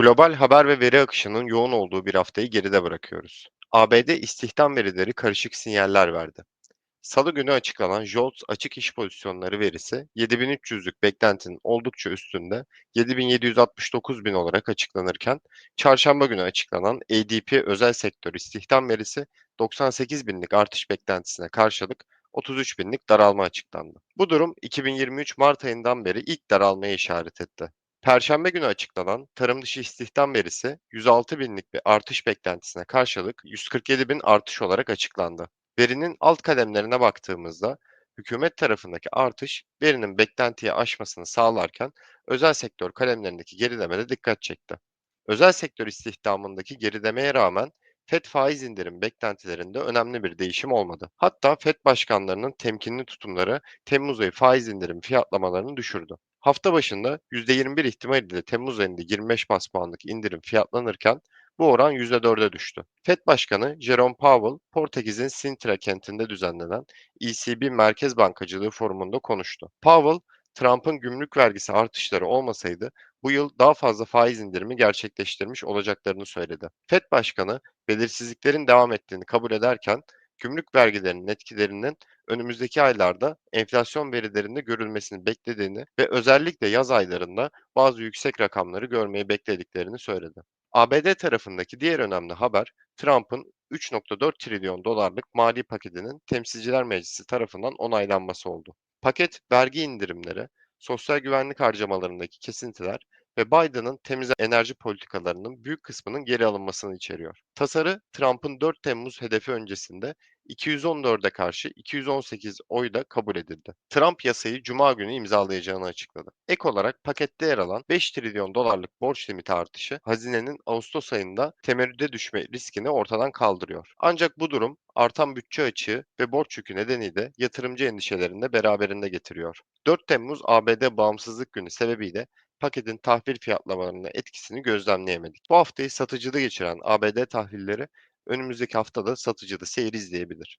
Global haber ve veri akışının yoğun olduğu bir haftayı geride bırakıyoruz. ABD istihdam verileri karışık sinyaller verdi. Salı günü açıklanan JOLTS açık iş pozisyonları verisi 7300'lük beklentinin oldukça üstünde 7769 bin olarak açıklanırken çarşamba günü açıklanan ADP özel sektör istihdam verisi 98 binlik artış beklentisine karşılık 33 binlik daralma açıklandı. Bu durum 2023 Mart ayından beri ilk daralmaya işaret etti. Perşembe günü açıklanan tarım dışı istihdam verisi 106 binlik bir artış beklentisine karşılık 147 bin artış olarak açıklandı. Verinin alt kalemlerine baktığımızda hükümet tarafındaki artış verinin beklentiyi aşmasını sağlarken özel sektör kalemlerindeki gerilemede dikkat çekti. Özel sektör istihdamındaki gerilemeye rağmen FED faiz indirim beklentilerinde önemli bir değişim olmadı. Hatta FED başkanlarının temkinli tutumları Temmuz ayı faiz indirim fiyatlamalarını düşürdü. Hafta başında %21 ihtimal ile Temmuz ayında 25 bas puanlık indirim fiyatlanırken bu oran %4'e düştü. FED Başkanı Jerome Powell, Portekiz'in Sintra kentinde düzenlenen ECB Merkez Bankacılığı Forumu'nda konuştu. Powell, Trump'ın gümrük vergisi artışları olmasaydı bu yıl daha fazla faiz indirimi gerçekleştirmiş olacaklarını söyledi. FED Başkanı belirsizliklerin devam ettiğini kabul ederken gümrük vergilerinin etkilerinin önümüzdeki aylarda enflasyon verilerinde görülmesini beklediğini ve özellikle yaz aylarında bazı yüksek rakamları görmeyi beklediklerini söyledi. ABD tarafındaki diğer önemli haber Trump'ın 3.4 trilyon dolarlık mali paketinin Temsilciler Meclisi tarafından onaylanması oldu. Paket vergi indirimleri, sosyal güvenlik harcamalarındaki kesintiler ve Biden'ın temiz enerji politikalarının büyük kısmının geri alınmasını içeriyor. Tasarı Trump'ın 4 Temmuz hedefi öncesinde 214'e karşı 218 oyla kabul edildi. Trump yasayı cuma günü imzalayacağını açıkladı. Ek olarak pakette yer alan 5 trilyon dolarlık borç limiti artışı hazinenin Ağustos ayında temerrüde düşme riskini ortadan kaldırıyor. Ancak bu durum artan bütçe açığı ve borç yükü nedeniyle yatırımcı endişelerini de beraberinde getiriyor. 4 Temmuz ABD bağımsızlık günü sebebiyle paketin tahvil fiyatlamalarına etkisini gözlemleyemedik. Bu haftayı satıcıda geçiren ABD tahvilleri önümüzdeki haftada satıcıda seyir izleyebilir.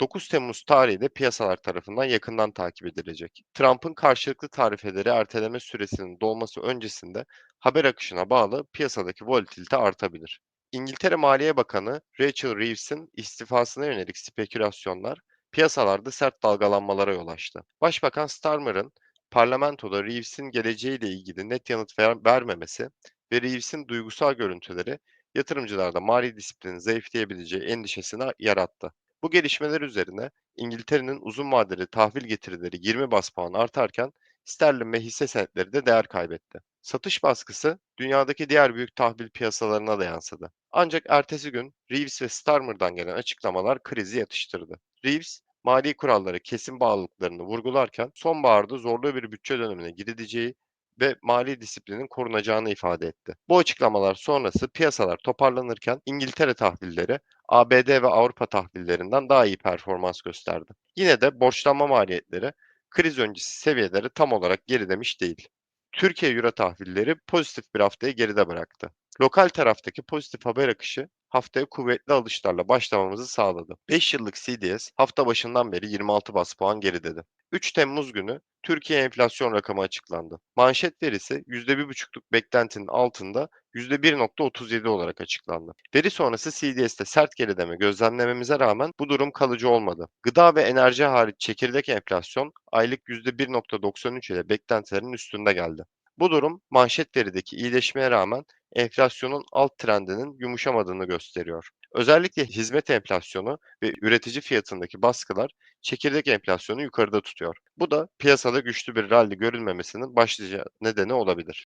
9 Temmuz tarihi de piyasalar tarafından yakından takip edilecek. Trump'ın karşılıklı tarifeleri erteleme süresinin dolması öncesinde haber akışına bağlı piyasadaki volatilite artabilir. İngiltere Maliye Bakanı Rachel Reeves'in istifasına yönelik spekülasyonlar piyasalarda sert dalgalanmalara yol açtı. Başbakan Starmer'ın parlamentoda Reeves'in geleceğiyle ilgili net yanıt ver vermemesi ve Reeves'in duygusal görüntüleri yatırımcılarda mali disiplinin zayıflayabileceği endişesini yarattı. Bu gelişmeler üzerine İngiltere'nin uzun vadeli tahvil getirileri 20 bas puan artarken sterlin ve hisse senetleri de değer kaybetti. Satış baskısı dünyadaki diğer büyük tahvil piyasalarına da yansıdı. Ancak ertesi gün Reeves ve Starmer'dan gelen açıklamalar krizi yatıştırdı. Reeves, mali kuralları kesin bağlılıklarını vurgularken sonbaharda zorlu bir bütçe dönemine gidileceği ve mali disiplinin korunacağını ifade etti. Bu açıklamalar sonrası piyasalar toparlanırken İngiltere tahvilleri ABD ve Avrupa tahvillerinden daha iyi performans gösterdi. Yine de borçlanma maliyetleri kriz öncesi seviyeleri tam olarak gerilemiş değil. Türkiye Euro tahvilleri pozitif bir haftayı geride bıraktı. Lokal taraftaki pozitif haber akışı haftaya kuvvetli alışlarla başlamamızı sağladı. 5 yıllık CDS hafta başından beri 26 bas puan geridedi. 3 Temmuz günü Türkiye enflasyon rakamı açıklandı. Manşet verisi %1,5'luk beklentinin altında %1,37 olarak açıklandı. Veri sonrası CDS'te sert gerileme gözlemlememize rağmen bu durum kalıcı olmadı. Gıda ve enerji hariç çekirdek enflasyon aylık %1,93 ile beklentilerin üstünde geldi. Bu durum manşet verideki iyileşmeye rağmen enflasyonun alt trendinin yumuşamadığını gösteriyor. Özellikle hizmet enflasyonu ve üretici fiyatındaki baskılar çekirdek enflasyonu yukarıda tutuyor. Bu da piyasada güçlü bir rally görülmemesinin başlıca nedeni olabilir.